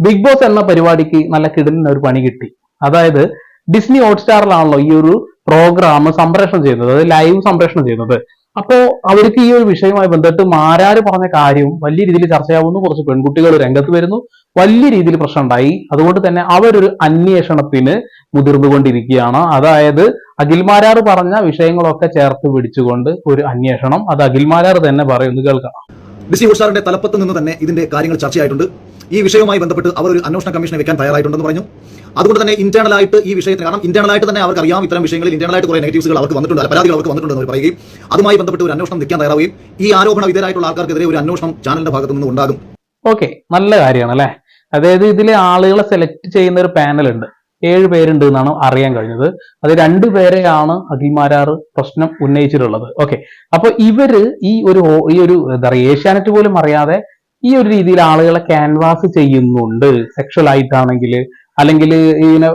Big boss എന്ന പരിപാടിക്ക് നല്ല കിടലിന് ഒരു പണി കിട്ടി. അതായത് ഡിസ്നി ഹോട്ട്സ്റ്റാറിലാണല്ലോ ഈ ഒരു പ്രോഗ്രാം സംപ്രേഷണം ചെയ്യുന്നത് അതായത് ലൈവ് സംപ്രേഷണം ചെയ്യുന്നത്. അപ്പോ അവർക്ക് ഈ ഒരു വിഷയവുമായി ബന്ധപ്പെട്ട് മാരാര് പറഞ്ഞ കാര്യവും വലിയ രീതിയിൽ ചർച്ചയാവുന്നു. കുറച്ച് പെൺകുട്ടികൾ രംഗത്ത് വരുന്നു. വലിയ രീതിയിൽ പ്രശ്നം ഉണ്ടായി അതുകൊണ്ട് തന്നെ അവരൊരു അന്വേഷണത്തിന് മുതിർന്നുകൊണ്ടിരിക്കുകയാണ്. അതായത് അഖിൽമാരാർ പറഞ്ഞ വിഷയങ്ങളൊക്കെ ചേർത്ത് പിടിച്ചുകൊണ്ട് ഒരു അന്വേഷണം. അത് അഖിൽമാരാർ തന്നെ പറയുന്നു. കേൾക്കാം. ഡിസ്നി ഹുഷാറിന്റെ തലപ്പത്ത് നിന്ന് തന്നെ ഇതിന്റെ കാര്യങ്ങൾ ചർച്ചയായിട്ടുണ്ട്. ഈ വിഷയവുമായി ബന്ധപ്പെട്ട് അവർ ഒരു അന്വേഷണ കമ്മീഷനെ വെക്കാൻ തയ്യാറായിട്ടുണ്ടെന്ന് പറഞ്ഞു. അതുകൊണ്ട് തന്നെ ഇന്റേണൽ ആയിട്ട് ഈ വിഷയത്തിന് കാരണം ഇന്റേണൽ ആയിട്ട് തന്നെ അവർക്ക് അറിയാം ഇത്തരം വിഷയങ്ങളിൽ ഇന്റേണൽ ആയിട്ട് കുറെ നെഗറ്റീവ്സുകൾ അവർക്ക് വന്നിട്ടുണ്ട് പരാതികൾ അവർക്ക് വന്നിട്ടുണ്ടെന്ന് അവർ പറയുകയും അതുമായി ബന്ധപ്പെട്ട് ഒരു അന്വേഷണം നിൽക്കാൻ തയ്യാറാവുകയും ഈ ആരോപണ വിധേയരായിട്ടുള്ള ആൾക്കാർക്കെതിരെ ഒരു അന്വേഷണം ചാനലിന്റെ ഭാഗത്തു നിന്ന് ഉണ്ടാകും ഓക്കെ നല്ല കാര്യമാണ് അല്ലേ? അതായത് ഇതിലെ ആളുകളെ സെലക്ട് ചെയ്യുന്ന ഒരു പാനൽ ഉണ്ട്. ഏഴ് പേരുണ്ട് എന്നാണ് അറിയാൻ കഴിഞ്ഞത്. അത് രണ്ടു പേരെയാണ് അഖിൽമാരാർ പ്രശ്നം ഉന്നയിച്ചിട്ടുള്ളത്. ഓക്കെ അപ്പൊ ഇവർ ഈ ഒരു ഈ ഒരു എന്താ പറയുക ഏഷ്യാനെറ്റ് പോലും അറിയാതെ ഈ ഒരു രീതിയിൽ ആളുകളെ ക്യാൻവാസ് ചെയ്യുന്നുണ്ട്. സെക്ഷൽ ആയിട്ടാണെങ്കിൽ അല്ലെങ്കിൽ ഇങ്ങനെ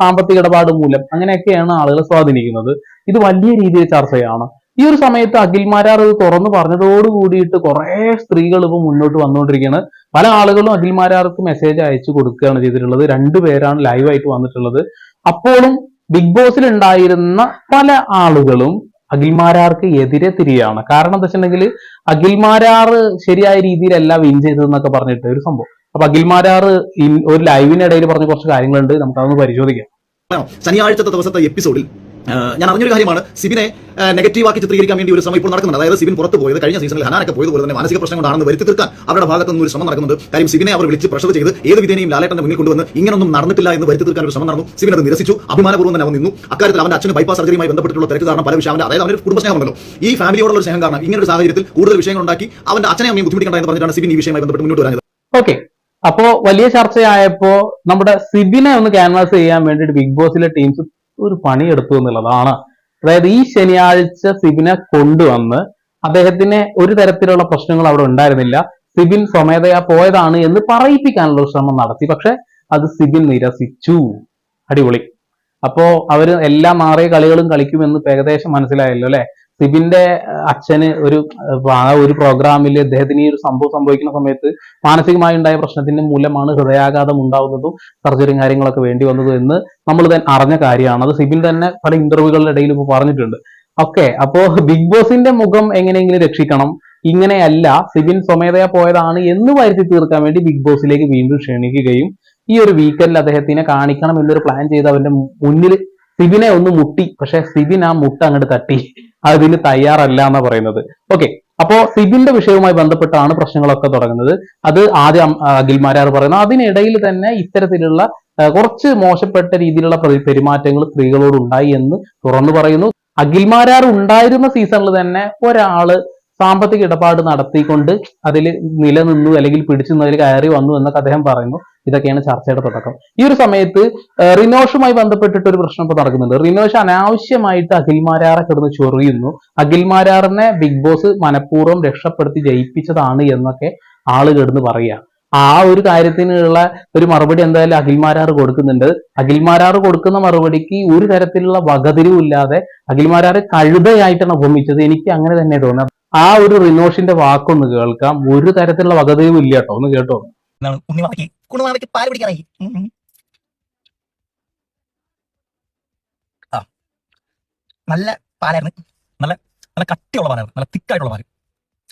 സാമ്പത്തിക ഇടപാട് മൂലം അങ്ങനെയൊക്കെയാണ് ആളുകളെ സ്വാധീനിക്കുന്നത്. ഇത് വലിയ രീതിയിൽ ചർച്ചയാണ്. ഈ ഒരു സമയത്ത് അഖിൽമാരാർ ഇത് തുറന്നു പറഞ്ഞതോട് കൂടിയിട്ട് കുറെ സ്ത്രീകൾ ഇപ്പൊ മുന്നോട്ട് വന്നുകൊണ്ടിരിക്കുകയാണ്. പല ആളുകളും അഖിൽമാരാർക്ക് മെസ്സേജ് അയച്ചു കൊടുക്കുകയാണ് ചെയ്തിട്ടുള്ളത്. രണ്ടുപേരാണ് ലൈവായിട്ട് വന്നിട്ടുള്ളത്. അപ്പോഴും ബിഗ് ബോസിൽ ഉണ്ടായിരുന്ന പല ആളുകളും അഖിൽമാരാർക്ക് എതിരെ തിരിയാണ് കാരണം എന്താ വെച്ചിട്ടുണ്ടെങ്കിൽ അഖിൽമാരാർ ശരിയായ രീതിയിലല്ല വിൻ ചെയ്തതെന്നൊക്കെ പറഞ്ഞിട്ട് ഒരു സംഭവം. അപ്പൊ അഖിൽമാരാർ ഒരു ലൈവിനിടയിൽ പറഞ്ഞ കുറച്ച് കാര്യങ്ങളുണ്ട്. നമുക്കതൊന്ന് പരിശോധിക്കാം. ശനിയാഴ്ചത്തെ ദിവസത്തെ എപ്പിസോഡിൽ ഞാൻ അറിഞ്ഞൊരു കാര്യമാണ്. സിബിനെ നെഗറ്റീവാക്കി ചിത്രീകരിക്കാൻ വേണ്ടി ഒരു ശ്രമം ഇപ്പോൾ നടക്കുന്നുണ്ട്. അതായത് സിബിൻ പുറത്ത് പോയത് കഴിഞ്ഞ സീസണിൽ ഹനാനൊക്കെ പോയതുപോലെ തന്നെ മാനസിക പ്രശ്നം കൊണ്ടാണെന്ന് വരുത്തി തീർക്കാൻ അവരുടെ ഭാഗത്തു ഒരു ശ്രമം നടക്കുന്നുണ്ട്. കാര്യം സിബിനെ അവർ വിളിച്ച് പ്രഷർ ചെയ്ത് ഏത് വിധേനയും ലാലേട്ടന്റെ മുന്നിൽ കൊണ്ടുവന്ന് ഇങ്ങനൊന്നും നടന്നിട്ടില്ല എന്ന് വരുത്തി തീർക്കാൻ ഒരു ശ്രമം നടന്നു. സിബിൻ അത് നിരസിച്ചു. അഭിമാനപൂർവം തന്നെ അവൻ നിന്നു. അക്കാര്യത്തിൽ അവന്റെ അച്ഛന് ബൈപ്പാസ് സർജറിയുമായി ബന്ധപ്പെട്ടുള്ള തിരക്ക് കാരണം പല വിഷയം അവന്റെ അതായത് അവന്റെ കുടുംബ സ്നേഹമുണ്ടല്ലോ. ഈ ഫാമിലിയോടുള്ള സ്നേഹം കാരണം ഇങ്ങനെ ഒരു സാഹചര്യത്തിൽ കൂടുതൽ വിഷയങ്ങൾ ഉണ്ടാക്കി അവന്റെ അച്ഛനെ അമ്മയും ബുദ്ധിമുട്ടിക്കേണ്ട പറഞ്ഞിട്ടാണ് സിബിൻ ഈ വിഷയമായി ബന്ധപ്പെട്ട് മുന്നോട്ട് വരാനത് ഓക്കെ. അപ്പോ വലിയ ചർച്ചയായപ്പോ നമ്മുടെ സിബിനെ ഒന്ന് ക്യാൻവാസ് ചെയ്യാൻ വേണ്ടിയിട്ട് ബിഗ് ബോസിലെ ടീംസ് ഒരു പണിയെടുത്തു എന്നുള്ളതാണ്. അതായത് ഈ ശനിയാഴ്ച സിബിനെ കൊണ്ടുവന്ന് അദ്ദേഹത്തിന് ഒരു തരത്തിലുള്ള പ്രശ്നങ്ങൾ അവിടെ ഉണ്ടായിരുന്നില്ല. സിബിൻ സ്വമേധയാ പോയതാണ് എന്ന് പറയിപ്പിക്കാനുള്ള ശ്രമം നടത്തി. പക്ഷെ അത് സിബിൻ നിരസിച്ചു. അടിപൊളി. അപ്പോ അവർ എല്ലാ മാറിയ കളികളും കളിക്കുമെന്ന് ഏകദേശം മനസ്സിലായല്ലോ അല്ലെ? സിബിന്റെ അച്ഛന് ഒരു ആ ഒരു പ്രോഗ്രാമിൽ അദ്ദേഹത്തിന് ഈ ഒരു സംഭവം സംഭവിക്കുന്ന സമയത്ത് മാനസികമായി ഉണ്ടായ പ്രശ്നത്തിന്റെ മൂലമാണ് ഹൃദയാഘാതം ഉണ്ടാവുന്നതും സർജറിയും കാര്യങ്ങളൊക്കെ വേണ്ടി വന്നതും എന്ന് നമ്മൾ അറിഞ്ഞ കാര്യമാണ്. അത് സിബിൻ തന്നെ പല ഇന്റർവ്യൂകളുടെ ഇടയിൽ ഇപ്പോൾ പറഞ്ഞിട്ടുണ്ട്. ഓക്കെ അപ്പോ ബിഗ് ബോസിന്റെ മുഖം എങ്ങനെയെങ്കിലും രക്ഷിക്കണം. ഇങ്ങനെയല്ല സിബിൻ സ്വമേധയാ പോയതാണ് എന്ന് വരുത്തി തീർക്കാൻ വേണ്ടി ബിഗ് ബോസിലേക്ക് വീണ്ടും ക്ഷണിക്കുകയും ഈ ഒരു വീക്കെൻഡിൽ അദ്ദേഹത്തിനെ കാണിക്കണം എന്നൊരു പ്ലാൻ ചെയ്ത് അവന്റെ മുന്നിൽ സിബിനെ ഒന്ന് മുട്ടി. പക്ഷെ സിബിൻ ആ മുട്ട അങ്ങോട്ട് തട്ടി. അതിന് തയ്യാറല്ല എന്നാ പറയുന്നത്. ഓക്കെ അപ്പോ സിബിന്റെ വിഷയവുമായി ബന്ധപ്പെട്ടാണ് പ്രശ്നങ്ങളൊക്കെ തുടങ്ങുന്നത്. അത് ആദ്യം അഖിൽമാരാർ പറയുന്നത്. അതിനിടയിൽ തന്നെ ഇത്തരത്തിലുള്ള കുറച്ച് മോശപ്പെട്ട രീതിയിലുള്ള പെരുമാറ്റങ്ങൾ സ്ത്രീകളോട് ഉണ്ടായി എന്ന് തുറന്നു പറയുന്നു. അഖിൽമാരാർ ഉണ്ടായിരുന്ന സീസണിൽ തന്നെ ഒരാൾ സാമ്പത്തിക ഇടപാട് നടത്തിക്കൊണ്ട് അതിൽ നിലനിന്നു അല്ലെങ്കിൽ പിടിച്ചു നിന്നതിൽ കയറി വന്നു എന്നൊക്കെ അദ്ദേഹം പറയുന്നു. ഇതൊക്കെയാണ് ചർച്ചയുടെ തുടക്കം. ഈ ഒരു സമയത്ത് റിനോഷുമായി ബന്ധപ്പെട്ടിട്ട് ഒരു പ്രശ്നം ഇപ്പൊ നടക്കുന്നുണ്ട്. റിനോഷ് അനാവശ്യമായിട്ട് അഖിൽമാരാറെ കിടന്ന് ചൊറിയുന്നു. അഖിൽമാരാറിനെ ബിഗ് ബോസ് മനഃപൂർവം രക്ഷപ്പെടുത്തി ജയിപ്പിച്ചതാണ് എന്നൊക്കെ ആൾ കിടന്ന് പറയുക ആ ഒരു കാര്യത്തിനുള്ള ഒരു മറുപടി എന്തായാലും അഖിൽമാരാർ കൊടുക്കുന്നുണ്ട്. അഖിൽമാരാർ കൊടുക്കുന്ന മറുപടിക്ക് ഒരു തരത്തിലുള്ള വകതിരിവില്ലാതെ അഖിൽമാരാർ കഴുതയായിട്ടാണ് ഉപമിച്ചത്. എനിക്ക് അങ്ങനെ തന്നെ തോന്നുന്നത്. ആ ഒരു റിനോഷിന്റെ വാക്കൊന്ന് കേൾക്കാം. ഒരു തരത്തിലുള്ള വകതയും ഇല്ല കേട്ടോ. ഒന്ന് കേട്ടോ. നല്ല പാലായിരുന്നു. നല്ല നല്ല കട്ടിയുള്ള പാലായിരുന്നു. നല്ല തിക്കായിട്ടുള്ള പാൽ.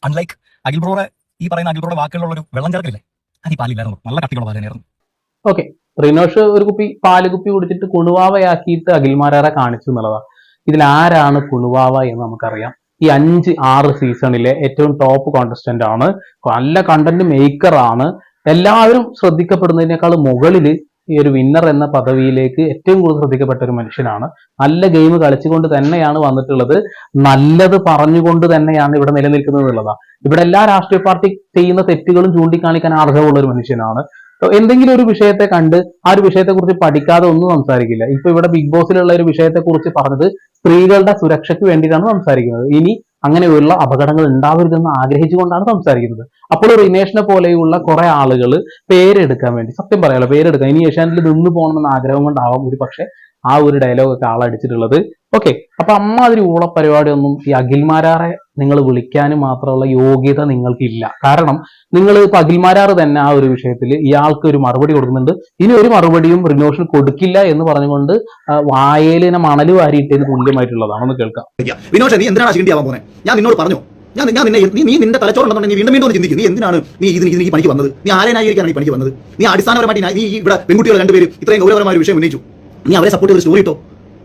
അൺലൈക്ക് അഖിൽ ബ്രോറെ ഈ പറയുന്ന അഖിൽ ബ്രോയുടെ വാക്കുകളിലുള്ള ഒരു വെള്ളം ചേർക്കില്ലേ അത് ഈ പാലില്ലായിരുന്നു നല്ല കട്ടിയുള്ള പാലായിരുന്നു ഓക്കെ റിനോഷ് ഒരു കുപ്പി പാൽ കുപ്പി കുടിച്ചിട്ട് കുണുവാവയാക്കിയിട്ട് അഖിൽമാരാറെ കാണിച്ചു എന്നുള്ളതാ. ഇതിൽ ആരാണ് കുണുവാവ എന്ന് നമുക്കറിയാം. ഈ അഞ്ച് ആറ് സീസണിലെ ഏറ്റവും ടോപ്പ് കോണ്ടസ്റ്റന്റ് ആണ്. നല്ല കണ്ടന്റ് മേക്കർ ആണ്. എല്ലാവരും ശ്രദ്ധിക്കപ്പെടുന്നതിനേക്കാൾ മുകളിൽ ഈ ഒരു വിന്നർ എന്ന പദവിയിലേക്ക് ഏറ്റവും കൂടുതൽ ശ്രദ്ധിക്കപ്പെട്ട ഒരു മനുഷ്യനാണ്. നല്ല ഗെയിം കളിച്ചുകൊണ്ട് തന്നെയാണ് വന്നിട്ടുള്ളത്. നല്ലത് പറഞ്ഞുകൊണ്ട് തന്നെയാണ് ഇവിടെ നിലനിൽക്കുന്നത് എന്നുള്ളതാണ്. ഇവിടെ എല്ലാ രാഷ്ട്രീയ പാർട്ടി ചെയ്യുന്ന തെറ്റുകളും ചൂണ്ടിക്കാണിക്കാൻ അർഹമുള്ള ഒരു മനുഷ്യനാണ്. എന്തെങ്കിലും ഒരു വിഷയത്തെ കണ്ട് ആ ഒരു വിഷയത്തെ കുറിച്ച് പഠിക്കാതെ ഒന്നും സംസാരിക്കില്ല. ഇപ്പൊ ഇവിടെ ബിഗ് ബോസിലുള്ള ഒരു വിഷയത്തെ കുറിച്ച് പറഞ്ഞത് സ്ത്രീകളുടെ സുരക്ഷയ്ക്ക് വേണ്ടിയിട്ടാണ് സംസാരിക്കുന്നത്. ഇനി അങ്ങനെയുള്ള അപകടങ്ങൾ ഉണ്ടാവരുതെന്ന് ആഗ്രഹിച്ചുകൊണ്ടാണ് സംസാരിക്കുന്നത്. അപ്പോൾ റിനേഷിനെ പോലെയുള്ള കുറെ ആളുകൾ പേരെടുക്കാൻ വേണ്ടി സത്യം പറയാലോ പേരെടുക്കാൻ. ഇനി ഏഷ്യാനെറ്റിൽ നിന്ന് പോകണമെന്ന ആഗ്രഹം കൊണ്ടാവാം ഒരു പക്ഷെ ആ ഒരു ഡയലോഗൊക്കെ ആളടിച്ചിട്ടുള്ളത് ഓക്കെ അപ്പൊ അമ്മാതിരി ഊള പരിപാടിയൊന്നും ഈ അഖിൽമാരാറെ നിങ്ങൾ വിളിക്കാനും മാത്രമുള്ള യോഗ്യത നിങ്ങൾക്കില്ല. കാരണം നിങ്ങൾ ഇപ്പൊ അഖിൽമാരാറ് തന്നെ ആ ഒരു വിഷയത്തിൽ ഇയാൾക്ക് ഒരു മറുപടി കൊടുക്കുന്നുണ്ട്. ഇനി ഒരു മറുപടിയും റിനോഷൻ കൊടുക്കില്ല എന്ന് പറഞ്ഞുകൊണ്ട് വായലിനെ മണൽ വാരിയിട്ടതിന് തുല്യമായിട്ടുള്ളതാണ് ഒന്ന് കേൾക്കാം. വിനോദ നീ എന്തിനാണ് ചിണ്ടിയാവാൻ പോകുന്നത് ഞാൻ നിന്നോട് പറഞ്ഞു. ഞാൻ ഞാൻ നിന്നെ നീ നിന്റെ തലച്ചോറുണ്ടെന്നുണ്ടെങ്കിൽ നീ വീണ്ടും വീണ്ടും ഒന്ന് ചിന്തിക്കും. നീ എന്തിനാണ് നീ ഇതിന് ഇതിന് പണിക്ക് വന്നത്? നീ ആരെ ഈ പണിക്ക് വന്നത്? നീ അടിസ്ഥാനപരമായിട്ട് നീ ഇവിടെ പെൺകുട്ടികൾ രണ്ടുപേരും ഇത്രയും ഗൗരവമായ ഒരു വിഷയം ഉന്നയിച്ചു. നീ അവരെ സപ്പോർട്ട് ചെയ്ത് സ്റ്റോറി ഇട്ടോ?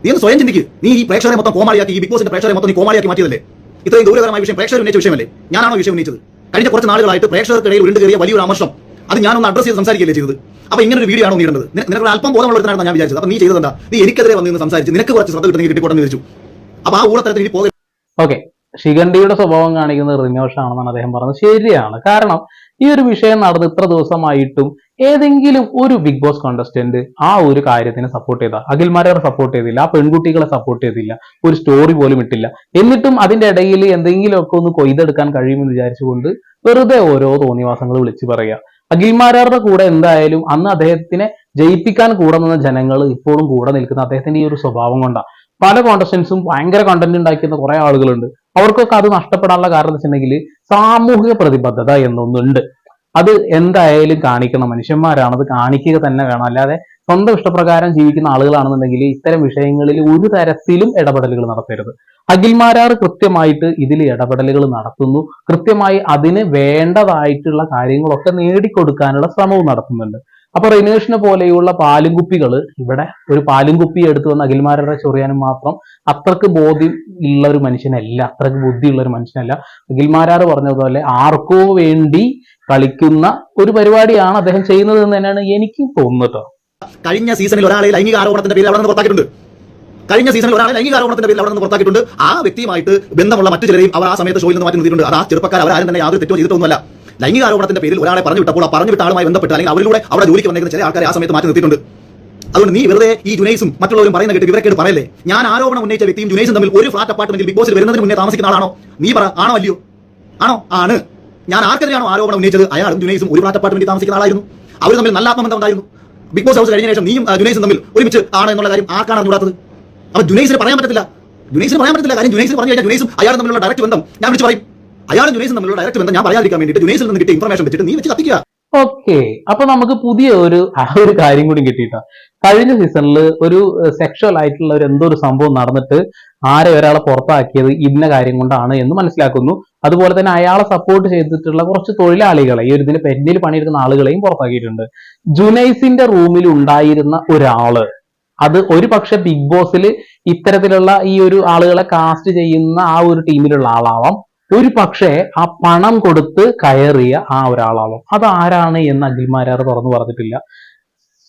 നീ ഒന്ന് സ്വയം ചിന്തിക്ക്. നീ ഈ പ്രേക്ഷകരെ മൊത്തം കോമാളിയാക്കി ഈ ബിഗ് ബോസിന്റെ പ്രേക്ഷകരെ മൊത്തം നീ കോമാളിയാക്കി മാറ്റിയതല്ലേ? ഇത്രയും ഗൗരവകരമായ വിഷയം പ്രേക്ഷകർ ഉന്നയിച്ച വിഷയമല്ലേ? ഞാനാണോ വിഷയം ഉന്നയിച്ചത്? കഴിഞ്ഞ കുറച്ച് നാളുകളായിട്ട് പ്രേക്ഷകർക്കിടയിൽ ഉരുണ്ട് കയറിയ വലിയൊരു അമർഷം. അത് ഞാനൊന്ന് അഡ്രസ് ചെയ്ത് സംസാരിക്കില്ലേ ചെയ്തത്? അപ്പൊ ഇങ്ങനെ ഒരു വീഡിയോ ആണോ നീ ഇടുന്നത് നിനക്ക് അല്പം ബോധമുള്ള ഒരുത്തനാണ് ഞാൻ വിചാരിച്ചത്. അപ്പൊ നീ ചെയ്തത് നീ എനിക്കെതിരെ വന്ന് നിന്ന് സംസാരിച്ച് നിനക്ക് കുറച്ച് ശ്രദ്ധ കിട്ടുന്നെങ്കിൽ കിട്ടിക്കോട്ടെന്ന് വിചാരിച്ചു. അപ്പൊ ആ ഊളത്തരത്തിൽ ഇനി പോകെ ഓക്കെ ശിഖണ്ഡിയുടെ സ്വഭാവം കാണിക്കുന്നത് റിനോഷ് ആണെന്നാണ് അദ്ദേഹം പറഞ്ഞത്. ശരിയാണ്. കാരണം ഈ ഒരു വിഷയം നടന്ന് ഇത്ര ദിവസമായിട്ടും ഏതെങ്കിലും ഒരു ബിഗ് ബോസ് കോണ്ടസ്റ്റന്റ് ആ ഒരു കാര്യത്തിന് സപ്പോർട്ട് ചെയ്ത. അഖിൽമാരെ സപ്പോർട്ട് ചെയ്തില്ല ആ പെൺകുട്ടികളെ സപ്പോർട്ട് ചെയ്തില്ല ഒരു സ്റ്റോറി പോലും ഇട്ടില്ല. എന്നിട്ടും അതിന്റെ ഇടയിൽ എന്തെങ്കിലുമൊക്കെ ഒന്ന് കൊയ്തെടുക്കാൻ കഴിയുമെന്ന് വിചാരിച്ചുകൊണ്ട് വെറുതെ ഓരോ തോന്നിവാസങ്ങൾ വിളിച്ചു പറയുക അഖിൽമാരാറുടെ കൂടെ എന്തായാലും അന്ന് അദ്ദേഹത്തിനെ ജയിപ്പിക്കാൻ കൂടെ നിന്ന ജനങ്ങൾ ഇപ്പോഴും കൂടെ നിൽക്കുന്ന അദ്ദേഹത്തിന്റെ ഈ ഒരു സ്വഭാവം കൊണ്ടാണ് പല കോണ്ടസ്റ്റൻസും ഭയങ്കര കണ്ടന്റ് ഉണ്ടാക്കുന്ന കുറെ ആളുകളുണ്ട്. അവർക്കൊക്കെ അത് നഷ്ടപ്പെടാനുള്ള കാരണം വെച്ചിട്ടുണ്ടെങ്കിൽ സാമൂഹിക പ്രതിബദ്ധത എന്നൊന്നുണ്ട്. അത് എന്തായാലും കാണിക്കണം. മനുഷ്യന്മാരാണ് അത് കാണിക്കുക തന്നെ വേണം. അല്ലാതെ സ്വന്തം ഇഷ്ടപ്രകാരം ജീവിക്കുന്ന ആളുകളാണെന്നുണ്ടെങ്കിൽ ഇത്തരം വിഷയങ്ങളിൽ ഒരു തരത്തിലും ഇടപെടലുകൾ നടത്തരുത്. അഖിൽമാരാർ കൃത്യമായിട്ട് ഇതിൽ ഇടപെടലുകൾ നടത്തുന്നു. കൃത്യമായി അതിന് വേണ്ടതായിട്ടുള്ള കാര്യങ്ങളൊക്കെ നേടിക്കൊടുക്കാനുള്ള ശ്രമവും നടത്തുന്നുണ്ട്. അപ്പൊ റിനേഷിനെ പോലെയുള്ള പാലും കുപ്പികൾ ഇവിടെ ഒരു പാലും കുപ്പി എടുത്തു വന്ന് അഖിൽമാരുടെ ചൊറിയാനും മാത്രം അത്രയ്ക്ക് ബോധ്യം ഉള്ള ഒരു മനുഷ്യനല്ല. അത്രയ്ക്ക് ബുദ്ധിയുള്ള ഒരു മനുഷ്യനല്ല. അഖിൽമാരാർ പറഞ്ഞതുപോലെ ആർക്കോ വേണ്ടി കളിക്കുന്ന ഒരു പരിപാടിയാണ് അദ്ദേഹം ചെയ്യുന്നത് എന്ന് തന്നെയാണ് എനിക്കും തോന്നുന്നത്. കഴിഞ്ഞ സീസണിൽ ഒരാളെ ലൈംഗിക ആരോപണത്തിന്റെ പേരിൽ അവിടെ നിന്ന് പുറത്താക്കിയിട്ടുണ്ട്. കഴിഞ്ഞ സീസണിൽ ഒരാളെ ലൈംഗിക ആരോപണത്തിന്റെ പേരിൽ അവിടെ നിന്ന് പുറത്താക്കിയിട്ടുണ്ട്. ആ വ്യക്തിയുമായിട്ട് ബന്ധമുള്ള മറ്റു ചിലരെയും അവർ ആ സമയത്ത് ഷോയിൽ നിന്ന് മാറ്റി നിർത്തിയിട്ടുണ്ട്. അത് ആ ചെറുപ്പക്കാർ അവരാരും തന്നെ യാതൊരു തെറ്റോ ചെയ്തിട്ടൊന്നുമല്ല. ലൈംഗിക ആരോപണത്തിന്റെ പേരിൽ ഒരാളെ പറഞ്ഞു വിട്ടപ്പോൾ ആ പറഞ്ഞു വിട്ട ആളുമായി ബന്ധപ്പെട്ട് അല്ലെങ്കിൽ അവരിലൂടെ അവിടെ ജോലിക്ക് വന്നേക്കുന്ന ചില ആൾക്കാരെ ആ സമയത്ത് മാറ്റി നിർത്തിയിട്ടുണ്ട്. അതുകൊണ്ട് നീ വെറുതെ ഈ ജുനൈസും മറ്റുള്ളവരും പറയുന്ന കേട്ട് വിവരക്കേട് പറയല്ലേ? ഞാൻ ആരോപണം ഉന്നയിച്ച വ്യക്തിയും ജുനൈസും തമ്മിൽ ഒരു ഫ്ലാറ്റ് അപ്പാർട്ട്മെന്റിൽ ബിഗ് ബോസിൽ വരുന്നതിന് മുന്നേ താമസിക്കുന്ന ആളാണോ നീ പറ. ആണോ അല്ലയോ? ആണോ? ആണ്. ഞാൻ ആർക്കെതിരെയാണോ ആരോപണം ഉന്നയിച്ചത്? അയാളും ജുനൈസും ഒരു ഫ്ലാറ്റ് അപ്പാർട്ട്മെന്റിൽ താമസിക്കുന്ന ആളായിരുന്നു. അവർ തമ്മിൽ നല്ല ആത്മബന്ധം ഉണ്ടായിരുന്നു ബിഗ് ബോസ് ഹൗസ് കഴിഞ്ഞ ശേഷം നീയും ജുനൈസും തമ്മിൽ ഒരുമിച്ച് ആണ് എന്നുള്ള കാര്യം ആർക്കാണ് അറിഞ്ഞൂടാത്തത് അപ്പൊ ജുനൈസിന് പറയാൻ പറ്റത്തില്ല. ജുനൈസിന് പറയാൻ പറ്റില്ല കാര്യം ജുനൈസിന് പറഞ്ഞു കഴിഞ്ഞാൽ ജുനൈസും അയാളും തമ്മിലുള്ള ഡയറക്റ്റ് ബന്ധം ഞാൻ വിളിച്ച് പറയും. അയാളും ജുനൈസും തമ്മിലുള്ള ഡയറക്റ്റ് ബന്ധം ഞാൻ പറയാതിരിക്കാൻ വേണ്ടിയിട്ട് ജുനൈസിൽ നിന്ന് കിട്ടിയ ഇൻഫർമേഷൻ വെച്ചിട്ട് നീ വെച്ച് കത്തിക്കുക. ഓക്കെ. അപ്പൊ നമുക്ക് പുതിയ ഒരു ആ ഒരു കാര്യം കൂടി കിട്ടിയിട്ടാ. കഴിഞ്ഞ സീസണിൽ ഒരു സെക്ഷൽ ആയിട്ടുള്ള ഒരു എന്തോ ഒരു സംഭവം നടന്നിട്ട് ആരെ ഒരാളെ പുറത്താക്കിയത് ഇന്ന കാര്യം കൊണ്ടാണ് എന്ന് മനസ്സിലാക്കുന്നു. അതുപോലെ തന്നെ അയാളെ സപ്പോർട്ട് ചെയ്തിട്ടുള്ള കുറച്ച് തൊഴിലാളികളെ ഈ ഒരു ഇതിന് പെന്നിൽ പണിയെടുക്കുന്ന ആളുകളെയും പുറത്താക്കിയിട്ടുണ്ട്. ജുനൈസിന്റെ റൂമിൽ ഉണ്ടായിരുന്ന ഒരാൾ അത് ഒരു പക്ഷെ ബിഗ് ബോസിൽ ഇത്തരത്തിലുള്ള ഈ ഒരു ആളുകളെ കാസ്റ്റ് ചെയ്യുന്ന ആ ഒരു ടീമിലുള്ള ആളാവാം. ഒരു പക്ഷേ ആ പണം കൊടുത്ത് കയറിയ ആ ഒരാളാവാം. അത് ആരാണ് എന്ന് അഖിൽമാരാർ തുറന്നു പറഞ്ഞിട്ടില്ല.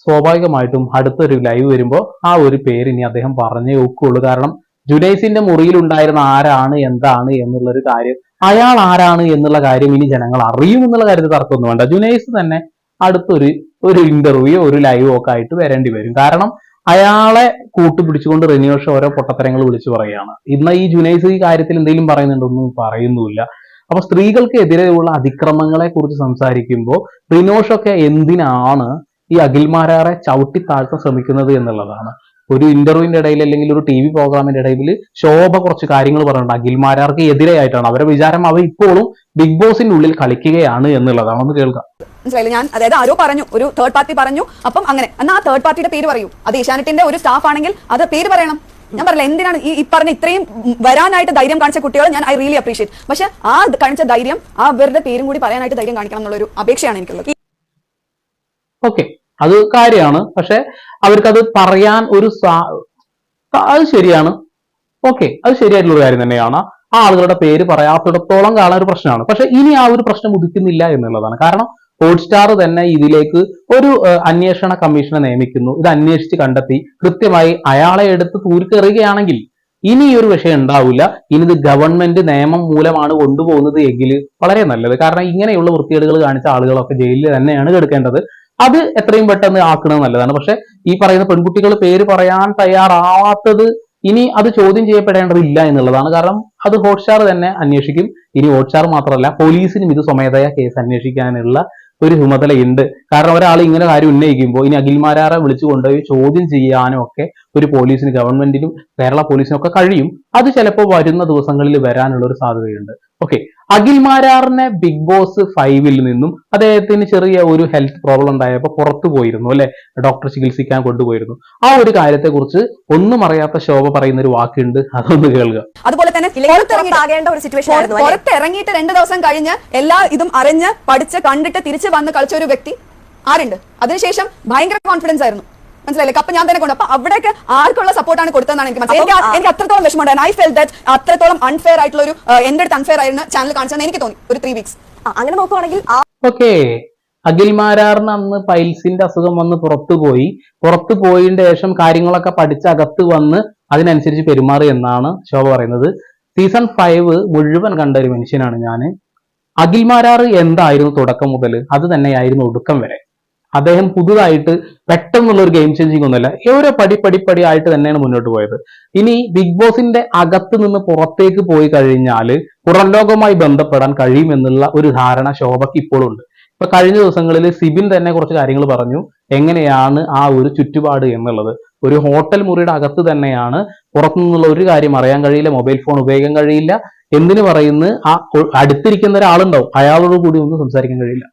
സ്വാഭാവികമായിട്ടും അടുത്തൊരു ലൈവ് വരുമ്പോൾ ആ ഒരു പേര് ഇനി അദ്ദേഹം പറഞ്ഞേ ഒക്കുള്ളൂ. കാരണം ജുനൈസിന്റെ മുറിയിൽ ഉണ്ടായിരുന്ന ആരാണ് എന്താണ് എന്നുള്ളൊരു കാര്യം അയാൾ ആരാണ് എന്നുള്ള കാര്യം ഇനി ജനങ്ങൾ അറിയും എന്നുള്ള കാര്യത്തിൽ തർക്കമൊന്നും വേണ്ട. ജുനൈസ് തന്നെ അടുത്തൊരു ഒരു ഇന്റർവ്യൂ ഒരു ലൈവ് ഒക്കെ ആയിട്ട് വരേണ്ടി വരും. കാരണം അയാളെ കൂട്ടുപിടിച്ചുകൊണ്ട് റെനിയോഷ ഓരോ പൊട്ടത്തരങ്ങൾ വിളിച്ചു പറയുകയാണ്. ഇന്ന് ഈ ജുനൈസ് ഈ കാര്യത്തിൽ എന്തെങ്കിലും പറയുന്നുണ്ടൊന്നും പറയുന്നുമില്ല. അപ്പൊ സ്ത്രീകൾക്ക് എതിരെയുള്ള അതിക്രമങ്ങളെ കുറിച്ച് സംസാരിക്കുമ്പോൾ റിനോഷൊക്കെ എന്തിനാണ് ഈ അഖിൽമാരാറെ ചവിട്ടി താഴ്ത്താൻ ശ്രമിക്കുന്നത് എന്നുള്ളതാണ്. ഒരു ഇന്റർവ്യൂവിന്റെ ഇടയിൽ അല്ലെങ്കിൽ ഒരു ടി വി പ്രോഗ്രാമിന്റെ ഇടയിൽ ശോഭ കുറച്ച് കാര്യങ്ങൾ പറഞ്ഞിട്ടുണ്ട്. അഖിൽമാരാർക്ക് എതിരെയായിട്ടാണ് അവരുടെ വിചാരം അവർ ഇപ്പോഴും ബിഗ് ബോസിന്റെ ഉള്ളിൽ കളിക്കുകയാണ് എന്നുള്ളതാണ്. ഒന്ന് കേൾക്കാം. മനസ്സിലായില്ല? ഞാൻ അതായത് ആരോ പറഞ്ഞു ഒരു തേർഡ് പാർട്ടി പറഞ്ഞു. അപ്പം അങ്ങനെ എന്നാ ആ തേർഡ് പാർട്ടിയുടെ പേര് പറയൂ. അത് ഏഷ്യാനെറ്റിന്റെ ഒരു സ്റ്റാഫ് ആണെങ്കിൽ അത് പേര് പറയണം. ഞാൻ പറയില്ല എന്തിനാണ് ഈ ഈ പറഞ്ഞ ഇത്രയും വരാനായിട്ട് ധൈര്യം കാണിച്ച കുട്ടികളെ ഞാൻ ഐ റിയലി അപ്രീഷിയേറ്റ് പക്ഷെ ആ കാണിച്ച ധൈര്യം ആ അവരുടെ പേരും കൂടി പറയാനായിട്ട് ധൈര്യം കാണിക്കണം എന്നുള്ളൊരു അപേക്ഷയാണ് എനിക്കുള്ളത്. ഓക്കെ അത് കാര്യമാണ്. പക്ഷെ അവർക്കത് പറയാൻ ഒരു അത് ശരിയാണ്. ഓക്കെ അത് ശരിയായിട്ടുള്ള കാര്യം തന്നെയാണ്. ആ ആളുകളുടെ പേര് പറയാത്തിടത്തോളം കാണാൻ ഒരു പ്രശ്നമാണ്. പക്ഷെ ഇനി ആ ഒരു പ്രശ്നം ഉദിക്കുന്നില്ല എന്നുള്ളതാണ്. കാരണം ഹോട്ട്സ്റ്റാർ തന്നെ ഇതിലേക്ക് ഒരു അന്വേഷണ കമ്മീഷനെ നിയമിക്കുന്നു. ഇത് അന്വേഷിച്ച് കണ്ടെത്തി. കൃത്യമായി അയാളെ എടുത്ത് തൂരിക്കെറിയുകയാണെങ്കിൽ ഇനി ഈ ഒരു വിഷയം ഉണ്ടാവില്ല. ഇനി ഇത് ഗവൺമെന്റ് നിയമം മൂലമാണ് കൊണ്ടുപോകുന്നത് എങ്കിൽ വളരെ നല്ലത്. കാരണം ഇങ്ങനെയുള്ള വൃത്തികേടുകൾ കാണിച്ച ആളുകളൊക്കെ ജയിലിൽ തന്നെയാണ് കിടക്കേണ്ടത്. അത് എത്രയും പെട്ടെന്ന് ആക്കുന്നത് നല്ലതാണ്. പക്ഷെ ഈ പറയുന്ന പെൺകുട്ടികൾ പേര് പറയാൻ തയ്യാറാവാത്തത് ഇനി അത് ചോദ്യം ചെയ്യപ്പെടേണ്ടതില്ല എന്നുള്ളതാണ്. കാരണം അത് ഹോട്ട്സ്റ്റാർ തന്നെ അന്വേഷിക്കും. ഇനി ഹോട്ട്സ്റ്റാർ മാത്രമല്ല പോലീസിനും ഇത് സ്വമേധയാ കേസ് അന്വേഷിക്കാനുള്ള ഒരു ചുമതലയുണ്ട് കാരണം ഒരാൾ ഇങ്ങനെ കാര്യം ഉന്നയിക്കുമ്പോൾ ഇനി അഖിൽമാരാറെ വിളിച്ചു കൊണ്ടുപോയി ചോദ്യം ചെയ്യാനും ഒക്കെ ഒരു പോലീസിന് ഗവൺമെന്റിനും കേരള പോലീസിനും ഒക്കെ കഴിയും. അത് ചിലപ്പോൾ വരുന്ന ദിവസങ്ങളിൽ വരാനുള്ള ഒരു സാധ്യതയുണ്ട്. ഓക്കെ അഖിൽ മാരാറിനെ ബിഗ് ബോസ് ഫൈവിൽ നിന്നും അദ്ദേഹത്തിന് ചെറിയ ഒരു ഹെൽത്ത് പ്രോബ്ലം ഉണ്ടായപ്പോൾ പുറത്തു പോയിരുന്നു അല്ലെ? ഡോക്ടർ ചികിത്സിക്കാൻ കൊണ്ടുപോയിരുന്നു. ആ ഒരു കാര്യത്തെക്കുറിച്ച് ഒന്നും അറിയാത്ത ശോഭ പറയുന്ന ഒരു വാക്കുണ്ട്. അതൊന്ന് കേൾക്കുക അതുപോലെ തന്നെ ഇല്ലെങ്കിൽ പുറത്തിറങ്ങിയിട്ട് പുറത്താകേണ്ട ഒരു സിറ്റുവേഷൻ ആയിരുന്നു അല്ലേ? പുറത്തിറങ്ങിയിട്ട് രണ്ട് ദിവസം കഴിഞ്ഞ് എല്ലാ ഇതും അറിഞ്ഞ് പഠിച്ച് കണ്ടിട്ട് തിരിച്ചു വന്ന് കളിച്ച ഒരു വ്യക്തി ആരുണ്ട്? അതിനുശേഷം ഭയങ്കര കോൺഫിഡൻസ് ആയിരുന്നു. മനസ്സിലായില്ലേ? കപ്പ് ഞാൻ തന്നെ കൊണ്ട് അപ്പൊ അവിടേക്ക് ആർക്കുള്ള സപ്പോർട്ടാണ് കൊടുത്തതെന്നാണ് എനിക്ക് മനസ്സിലായി എനിക്ക് അത്രത്തോളം വിഷമമുണ്ടായിരുന്നു ഐ ഫെൽ ദാറ്റ് അത്രത്തോളം അൺഫെയർ ആയിട്ടുള്ള ഒരു എന്റെ അടുത്ത് അൺഫെയർ ആയിരുന്ന ചാനൽ കാണിച്ചതെന്ന് എനിക്ക് തോന്നി. ഒരു ത്രീ വീക്സ് അങ്ങനെ നോക്കുവാണെങ്കിൽ ഓക്കെ. അഖിൽ മാരാറിന് അന്ന് പൈൽസിന്റെ അസുഖം വന്ന് പുറത്തു പോയി. പുറത്തു പോയതിന്റെ ശേഷം കാര്യങ്ങളൊക്കെ പഠിച്ച് അകത്ത് വന്ന് അതിനനുസരിച്ച് പെരുമാറി എന്നാണ് ശോഭ പറയുന്നത്. സീസൺ ഫൈവ് മുഴുവൻ കണ്ട ഒരു മനുഷ്യനാണ് ഞാൻ അഖിൽ മാരാറ് എന്തായിരുന്നു തുടക്കം മുതൽ അത് തന്നെയായിരുന്നു ഒടുക്കം വരെ. അദ്ദേഹം പുതുതായിട്ട് പെട്ടെന്നുള്ള ഒരു ഗെയിം ചേഞ്ചിങ് ഒന്നുമല്ല. ഓരോ പടി പടി പടി ആയിട്ട് തന്നെയാണ് മുന്നോട്ട് പോയത്. ഇനി ബിഗ് ബോസിന്റെ അകത്ത് നിന്ന് പുറത്തേക്ക് പോയി കഴിഞ്ഞാൽ പുറം ലോകവുമായി ബന്ധപ്പെടാൻ കഴിയുമെന്നുള്ള ഒരു ധാരണ ശോഭയ്ക്ക് ഇപ്പോഴും ഉണ്ട് ഇപ്പൊ കഴിഞ്ഞ ദിവസങ്ങളിൽ സിബിൻ തന്നെ കുറച്ച് കാര്യങ്ങൾ പറഞ്ഞു. എങ്ങനെയാണ് ആ ഒരു ചുറ്റുപാട് എന്നുള്ളത്. ഒരു ഹോട്ടൽ മുറിയുടെ അകത്ത് തന്നെയാണ് പുറത്തുനിന്നുള്ള ഒരു കാര്യം അറിയാൻ കഴിയില്ല മൊബൈൽ ഫോൺ ഉപയോഗിക്കാൻ കഴിയില്ല. എന്തിനു പറയുന്നു? ആ അടുത്തിരിക്കുന്ന ഒരാളുണ്ടാവും. അയാളോട് കൂടി ഒന്നും സംസാരിക്കാൻ കഴിയില്ല.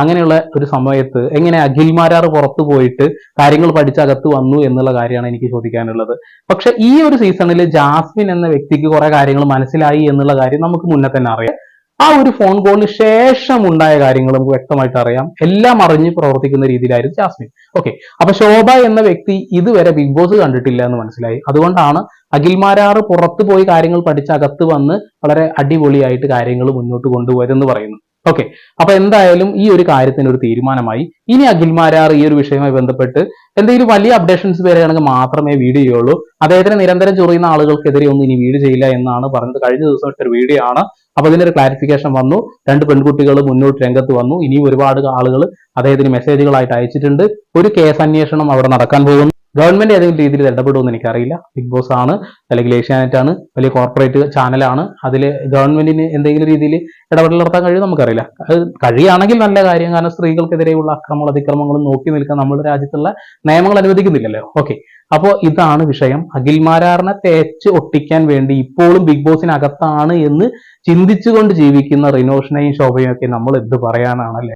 അങ്ങനെയുള്ള ഒരു സമയത്ത് എങ്ങനെ അഖിൽമാരാർ പുറത്തു പോയിട്ട് കാര്യങ്ങൾ പഠിച്ചകത്ത് വന്നു എന്നുള്ള കാര്യമാണ് എനിക്ക് ചോദിക്കാനുള്ളത്. പക്ഷെ ഈ ഒരു സീസണിൽ ജാസ്മിൻ എന്ന വ്യക്തിക്ക് കുറെ കാര്യങ്ങൾ മനസ്സിലായി എന്നുള്ള കാര്യം നമുക്ക് മുന്നേ തന്നെ അറിയാം. ആ ഒരു ഫോൺ കോളിന് ശേഷം ഉണ്ടായ കാര്യങ്ങൾ നമുക്ക് വ്യക്തമായിട്ട് അറിയാം. എല്ലാം അറിഞ്ഞ് പ്രവർത്തിക്കുന്ന രീതിയിലായിരുന്നു ജാസ്മിൻ. ഓക്കെ. അപ്പൊ ശോഭ എന്ന വ്യക്തി ഇതുവരെ ബിഗ് ബോസ് കണ്ടിട്ടില്ല എന്ന് മനസ്സിലായി. അതുകൊണ്ടാണ് അഖിൽമാരാറ് പുറത്തു പോയി കാര്യങ്ങൾ പഠിച്ച് അകത്ത് വന്ന് വളരെ അടിപൊളിയായിട്ട് കാര്യങ്ങൾ മുന്നോട്ട് കൊണ്ടുപോയതെന്ന് പറയുന്നു ഓക്കെ അപ്പൊ എന്തായാലും ഈ ഒരു കാര്യത്തിന് ഒരു തീരുമാനമായി. ഇനി അഖിൽമാരാർ ഈ ഒരു വിഷയവുമായി ബന്ധപ്പെട്ട് എന്തെങ്കിലും വലിയ അപ്ഡേഷൻസ് വരികയാണെങ്കിൽ മാത്രമേ വീഡിയോ ചെയ്യുള്ളൂ അദ്ദേഹത്തിന് നിരന്തരം ചൊറിയുന്ന ആളുകൾക്കെതിരെ ഒന്നും ഇനി വീഡിയോ ചെയ്യില്ല എന്നാണ് പറഞ്ഞത്. കഴിഞ്ഞ ദിവസം ഒരു വീഡിയോ ആണ്. അപ്പൊ ഇതിനൊരു ക്ലാരിഫിക്കേഷൻ വന്നു. രണ്ട് പെൺകുട്ടികൾ മുന്നോട്ട് രംഗത്ത് വന്നു. ഇനിയും ഒരുപാട് ആളുകൾ അദ്ദേഹത്തിന് മെസ്സേജുകളായിട്ട് അയച്ചിട്ടുണ്ട്. ഒരു കേസ് അന്വേഷണം അവിടെ നടക്കാൻ പോകുന്നു. ഗവൺമെന്റ് ഏതെങ്കിലും രീതിയിൽ ഇടപെടുമെന്ന് എനിക്കറിയില്ല. ബിഗ് ബോസ് ആണ് അല്ലെങ്കിൽ ഏഷ്യാനെറ്റ് ആണ് വലിയ കോർപ്പറേറ്റ് ചാനലാണ് അതിൽ ഗവൺമെന്റിന് എന്തെങ്കിലും രീതിയിൽ ഇടപെടൽ നടത്താൻ കഴിയും നമുക്കറിയില്ല. അത് കഴിയുകയാണെങ്കിൽ നല്ല കാര്യം. കാരണം സ്ത്രീകൾക്കെതിരെയുള്ള അക്രമങ്ങൾ അതിക്രമങ്ങളും നോക്കി നിൽക്കാൻ നമ്മുടെ രാജ്യത്തുള്ള നിയമങ്ങൾ അനുവദിക്കുന്നില്ലല്ലോ. ഓക്കെ അപ്പോൾ ഇതാണ് വിഷയം. അഖിൽമാരാറിനെ തേച്ച് ഒട്ടിക്കാൻ വേണ്ടി ഇപ്പോഴും ബിഗ് ബോസിനകത്താണ് എന്ന് ചിന്തിച്ചുകൊണ്ട് ജീവിക്കുന്ന റിനോഷനെയും ശോഭയും ഒക്കെ നമ്മൾ എന്ത് പറയാനാണല്ലേ